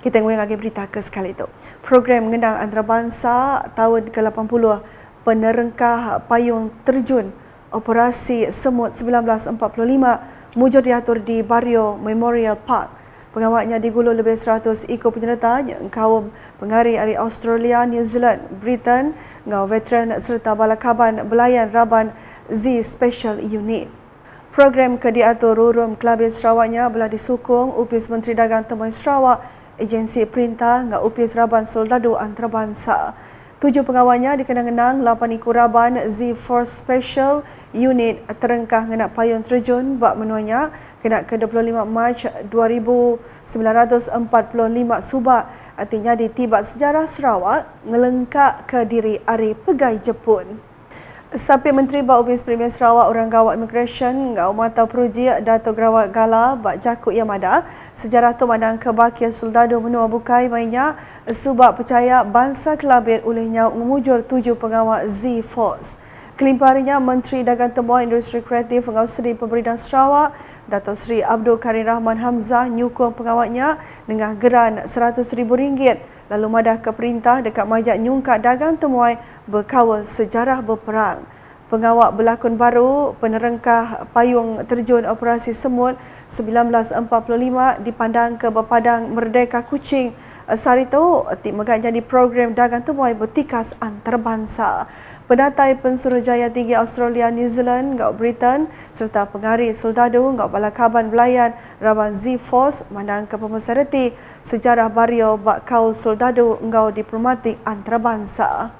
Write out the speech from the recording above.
Kita ngui lagi berita ke sekali itu. Program mengenang antarabangsa tahun ke-80 penerengkah payung terjun operasi semut 1945 mujur diatur di Barrio Memorial Park. Pengawalnya digulung lebih 100 ikut penyerta kaum pengari dari Australia, New Zealand, Britain, ngau veteran serta balakaban belayan Raban Z Special Unit. Program ke diatur Rurum Kelabin Sarawaknya belah disukung Upis Menteri Dagang Temuan Sarawak agensi perintah dengan upis Raban Soldado Antarabangsa. Tujuh pengawalnya dikenang-kenang lapan ikut Raban Z-Force Special Unit terengkah ngenak payung terjun bak menuanya kena ke 25 Mac 2945 Subak artinya di tibak sejarah Sarawak ngelengkak ke diri Ari Pegai Jepun. Sapi Menteri Bak Ubis Premier Sarawak Orang Gawat Immigration Ngau Mata Peruji Dato' Grawat Gala Bak Jakut Yamada. Sejarah tu mandang kebahagiaan soldado menua bukai mainnya. Subak percaya bangsa kelabit olehnya memujur tujuh pengawal Z-Force. Kelimpahannya Menteri Dagang Temuan Industri Kreatif Ngau Seri Pemerintahan Sarawak Dato' Seri Abdul Karim Rahman Hamzah nyukung pengawalnya dengan geran RM100,000 lalu madah ke perintah dekat majak nyungkat dagang temuai berkawal sejarah berperang. Pengawak berlakon baru penerengkah payung terjun operasi semut 1945 dipandang ke berpadang Merdeka Kuching. Saat itu, Tik Megat jadi program dagang temuai bertikas antarabangsa. Pendatai Pensuruhjaya Tinggi Australia, New Zealand, Gau Britain serta pengari soldado Gau Balakaban Belayan Raban Z-Force mandang ke pemeserti sejarah bario bak kau soldado Gau diplomatik antarabangsa.